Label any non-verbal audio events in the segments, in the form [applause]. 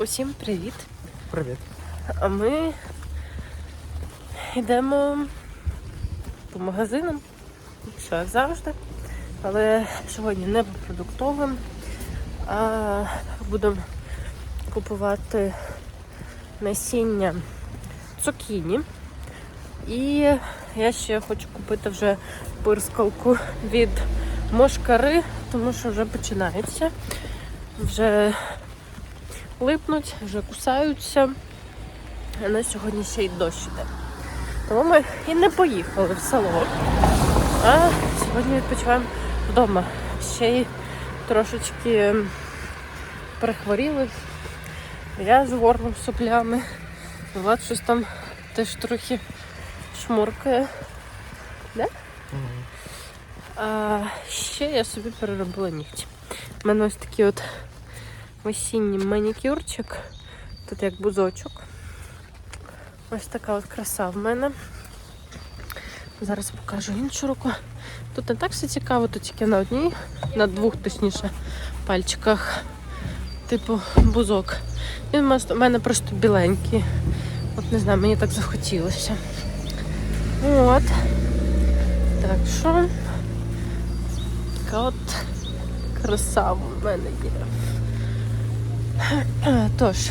Усім привіт! Привіт. А ми йдемо по магазинам, все як завжди. Але сьогодні не по продуктовим, а будемо купувати насіння цукіні. І я ще хочу купити вже пирскалку від мошкари, тому що вже починається. Вже липнуть, вже кусаються. А на сьогодні ще й дощ іде. Тому ми і не поїхали в село. А сьогодні відпочиваємо вдома. Ще й трошечки перехворіли. Я з горлом соплями. Влад щось там теж трохи шмуркає. Да? А ще я собі переробила нігті. У мене ось такий от осінній манікюрчик. Тут як бузочок. Ось така от краса в мене. Зараз покажу іншу руку. Тут не так все цікаво, тут тільки на одній, на двох, точніше, пальчиках. Типу бузок. Він у мене- просто біленький. От не знаю, мені так захотілося. От. Так що. Така от краса в мене є. [clears throat] Тож,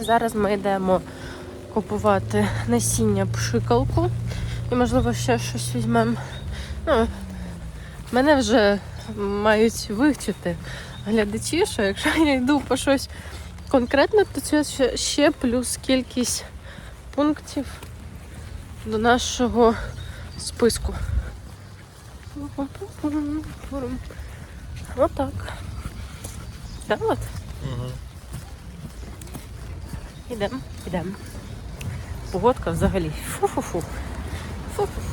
зараз ми йдемо купувати насіння пшикалку і, можливо, ще щось візьмемо. Ну, мене вже мають вивчити глядачі, що якщо я йду по щось конкретне, то це ще, плюс кількість пунктів до нашого списку. Отак. Так от. Угу. Ідемо, ідемо. Погодка взагалі. Фу-фу-фу. Фу-фу-фу.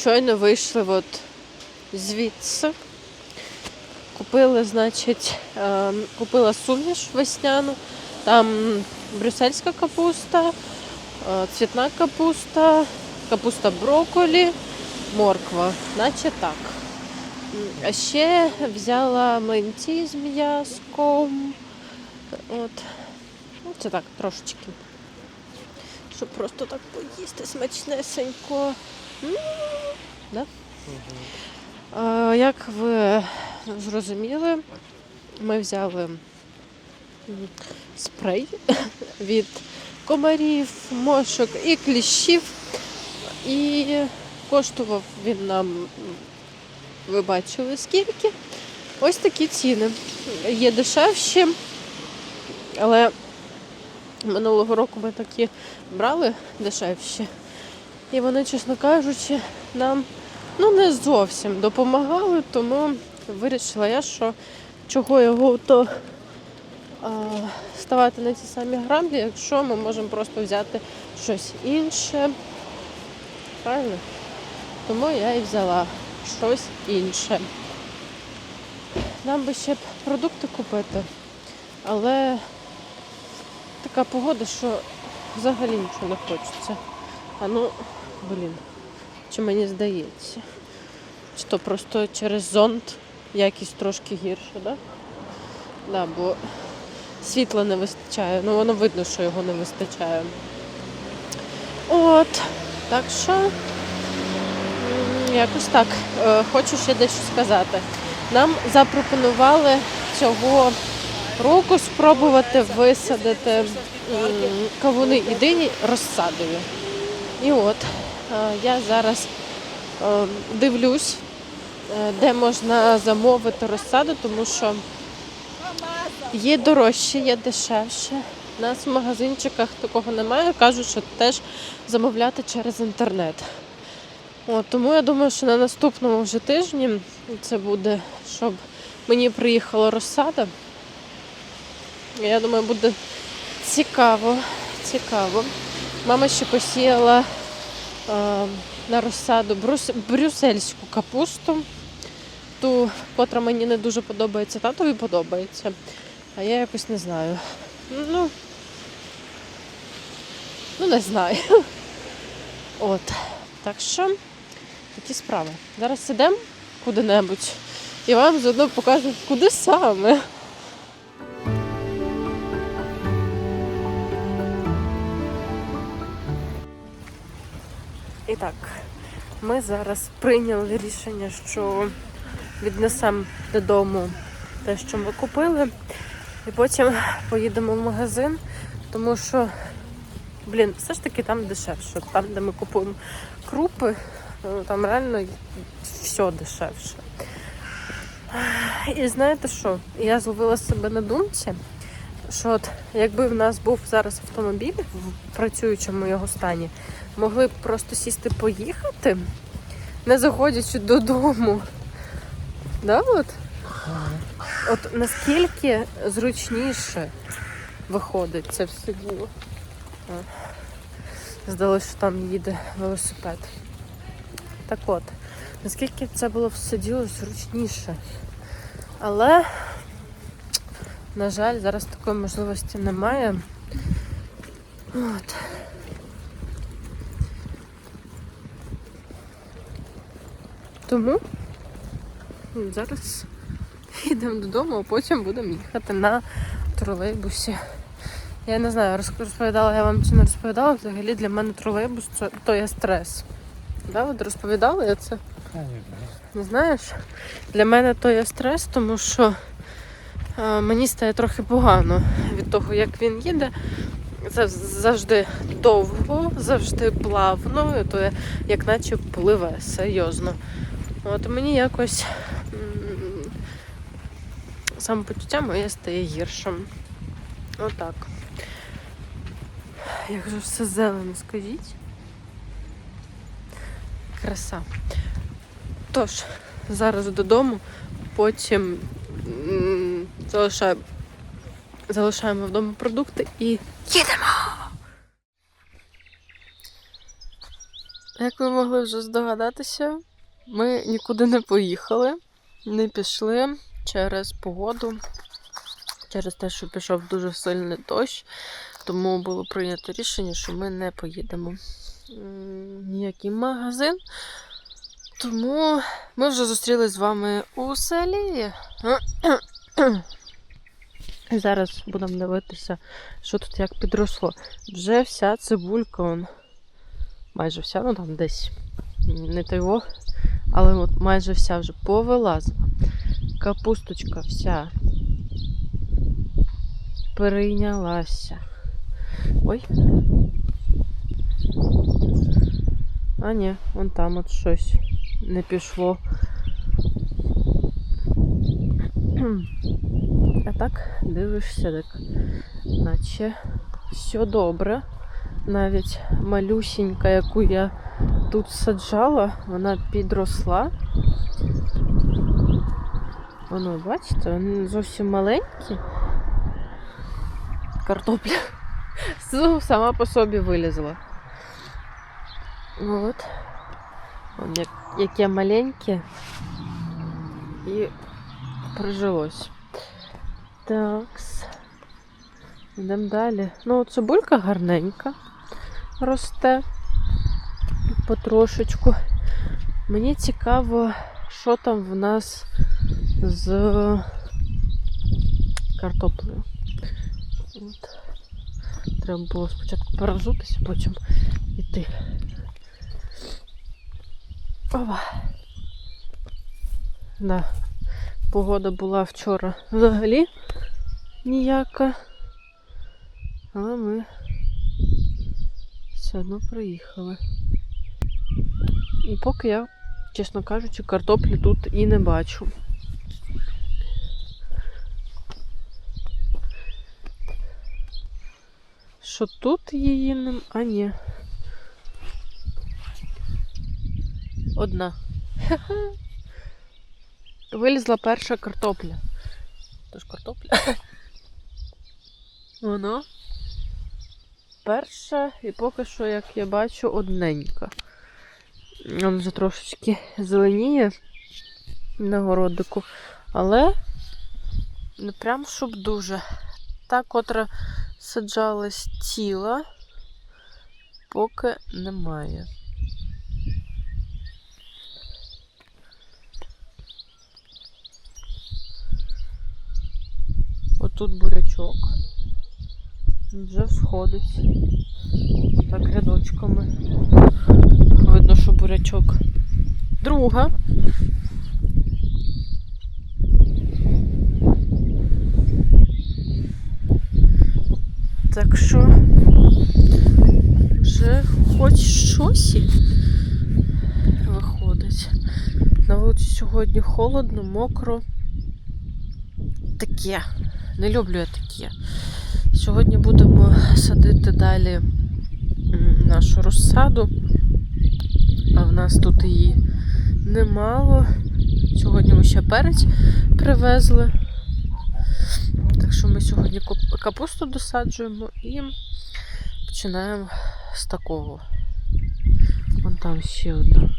Щойно вийшли от звідси. Купили, значить, е, купила суміш весняну. Там брюссельська капуста, е, цвітна капуста, капуста брокколі, морква, наче так. А ще взяла млинці з м'язком. От. Це так, трошечки. Щоб просто так поїсти смачнесенько. М, Да? А, Як ви зрозуміли, ми взяли спрей [laughs] від комарів, мошок і кліщів. І коштував він нам, ви бачили скільки. Ось такі ціни. Є дешевші, але минулого року ми такі брали дешевші. І вони, чесно кажучи, нам ну, не зовсім допомагали, тому вирішила я, що чого його то а, ставати на ті самі граблі, якщо ми можемо просто взяти щось інше. Правильно? Тому я і взяла щось інше. Нам би ще б продукти купити. Але така погода, що взагалі нічого не хочеться. А ну, блін, чи мені здається? Чи то просто через зонт якість трошки гірша, так? Да? Да, бо світла не вистачає. Ну воно видно, що його не вистачає. От, так що якось так. Е, Хочу ще дещо сказати. Нам запропонували цього року спробувати висадити кавуни і дині розсадові. І от е, я зараз е, дивлюсь, е, де можна замовити розсаду, тому що є дорожче, є дешевше. У нас в магазинчиках такого немає. Кажуть, що теж замовляти через інтернет. От, тому я думаю, що на наступному вже тижні це буде, щоб мені приїхала розсада. Я думаю, буде цікаво. Цікаво. Мама ще посіяла е, на розсаду брус, брюссельську капусту, ту, котра мені не дуже подобається, татові подобається. А я якось не знаю. Ну, ну не знаю. От. Так що такі справи. Зараз сидимо куди-небудь і вам заодно покажу, куди саме. І так, ми зараз прийняли рішення, що віднесемо додому те, що ми купили, і потім поїдемо в магазин, тому що, блін, все ж таки там дешевше. Там, де ми купуємо крупи, ну, там реально все дешевше. І знаєте що? Я зловила себе на думці, що от якби в нас був зараз автомобіль в працюючому його стані, могли б просто сісти поїхати, не заходячи додому. Да, от? От наскільки зручніше виходить це все діло. Здалося, що там їде велосипед. Так от, наскільки це було все діло зручніше. Але, на жаль, зараз такої можливості немає. От. Тому зараз їдемо додому, а потім будемо їхати на тролейбусі. Я не знаю, розповідала я вам чи не розповідала, взагалі для мене тролейбус це то є стрес. Да, от розповідала я це? Не знаєш? Для мене то є стрес, тому що мені стає трохи погано від того, як він їде. Це завжди довго, завжди плавно, то як наче пливе, серйозно. От мені якось самопочуття моє стає гіршим. Отак. Як же все зелено, скажіть. Краса. Тож, зараз додому, потім залишаємо, залишаємо вдома продукти і їдемо. Як ви могли вже здогадатися, ми нікуди не поїхали, не пішли через погоду, через те, що пішов дуже сильний дощ, тому було прийнято рішення, що ми не поїдемо ніякий магазин. Тому ми вже зустрілись з вами у селі. Зараз будемо дивитися, що тут як підросло. Вже вся цибулька, он, майже вся, ну там десь не того, але от майже вся вже повилазила. Капусточка вся перейнялася. Ой. А ні, вон там от щось не пішло. А так дивишся, так наче все добре. Навіть малюсінька, яку я тут саджала, вона підросла. Воно, бачите, вони зовсім маленькі. Картопля [laughs] сама по собі вилізла. От. Яке маленьке і прижилось. Такс. Йдемо далі. Ну, цибулька гарненька росте потрошечку. Мені цікаво, що там в нас з картоплею. От. Треба було спочатку перезутися, потім йти. Ова. Да. Погода була вчора взагалі ніяка. Але ми все одно приїхали. І поки я, чесно кажучи, картоплі тут і не бачу. Що тут її нем... А ні. Одна. Ха-ха. Вилізла перша картопля. Тож картопля. [laughs] Воно. Перша, і поки що, як я бачу, одненька. Він вже трошечки зеленіє на городику, але не прям щоб дуже. Та, котра саджалась тіла, поки немає. Отут бурячок. Вже всходить. Так рядочками. Видно, що бурячок. Друга. Так що вже хоч щось виходить. На вулиці сьогодні холодно, мокро. Таке. Не люблю я таке. Сьогодні будемо садити далі нашу розсаду. А в нас тут її немало. Сьогодні ми ще перець привезли. Так що ми сьогодні капусту досаджуємо і починаємо з такого. Вон там ще одна.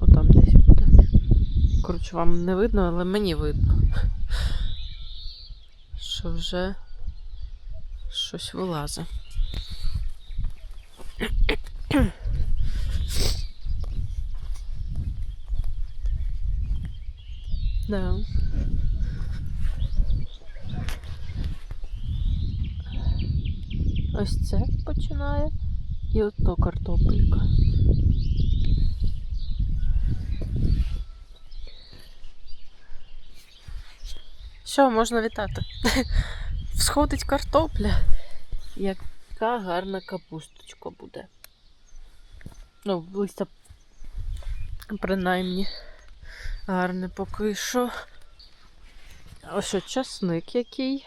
Отам десь буде. Коротше, вам не видно, але мені видно. Що вже щось вилазить. Да. Ось це починає. І ото картопелька. Що, можна вітати? [laughs] Всходить картопля. Яка гарна капусточка буде. Ну, листя принаймні гарне поки що. Ось що, часник який.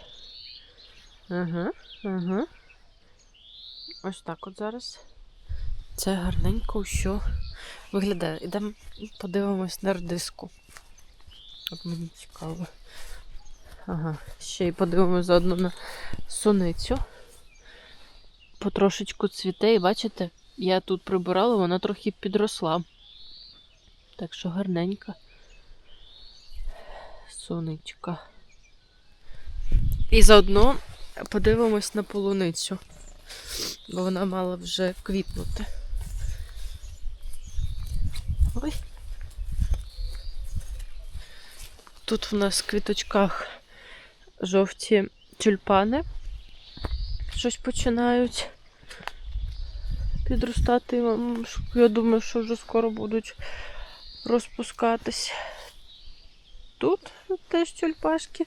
Ага, ага. Ось так от зараз. Це гарненько що виглядає. Ідемо подивимось на редиску. От мені цікаво. Ага, ще й подивимось заодно на суницю. Потрошечку цвіте, і бачите, я тут прибирала, вона трохи підросла. Так що гарненька. Сонечка. І заодно подивимось на полуницю, бо вона мала вже квітнути. Ой. Тут в нас в квіточках жовті тюльпани. Щось починають підростати. Я думаю, що вже скоро будуть розпускатись. Тут теж тюльпашки.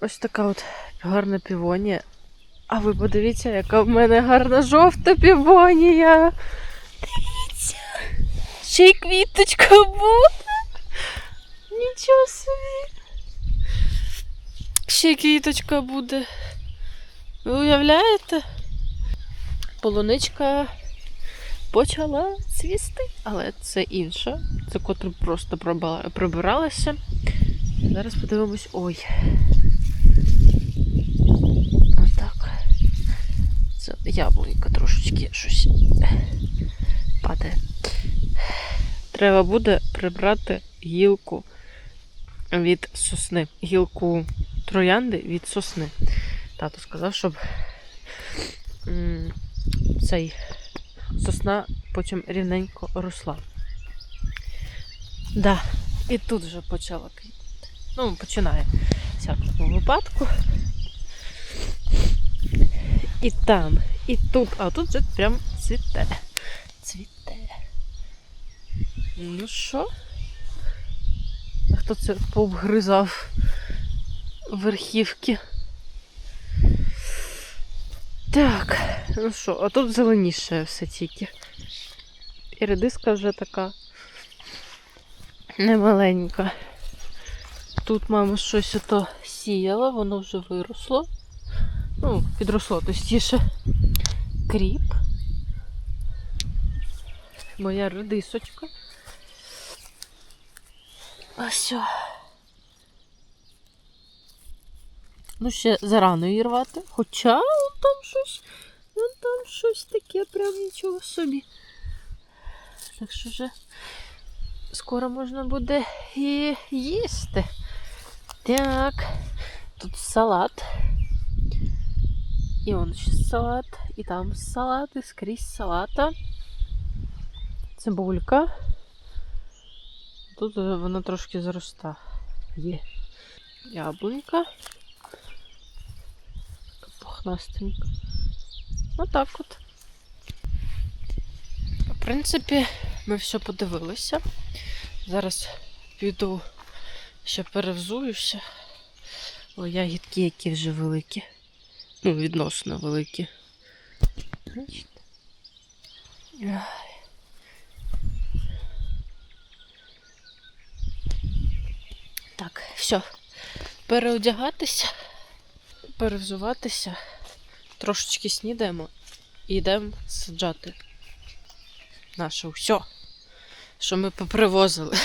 Ось така от гарна півонія. А ви подивіться, яка в мене гарна жовта півонія. Дивіться. Ще й квіточка буде. Нічого собі. Ще квіточка буде. Ви уявляєте? Полуничка почала цвісти, але це інша. Це котра просто прибиралася. Зараз подивимось. Ой. Отак. Це яблунька трошечки щось падає. Треба буде прибрати гілку від сосни. Гілку троянди від сосни. Тато сказав, щоб цей сосна потім рівненько росла. Да, і тут вже почала. Ну, починає всякому випадку. І там, і тут, а тут вже прям цвіте. Цвіте. Ну що? А хто це пообгризав верхівки? Так, ну що, а тут зеленіше все тільки. І редиска вже така немаленька. Тут мама щось ото сіяла, воно вже виросло. Ну, підросло тостіше. Кріп. Моя редисочка. Ось. о. Ну, ще зарано її рвати. Хоча вон там щось, вон там щось таке, прям нічого собі. Так що вже скоро можна буде і їсти. Так, тут салат. І он ще салат, і там салат, і скрізь салата. Цибулька. Тут вона трошки зароста. Є. Яблунька. Така Пухнастенька. Отак от. В принципі, ми все подивилися. Зараз піду ще перевзуюся. О, ягідки, які вже великі. Ну, відносно великі. Так, все. Переодягатися, перевзуватися, трошечки снідаємо і йдемо саджати наше все, що ми попривозили.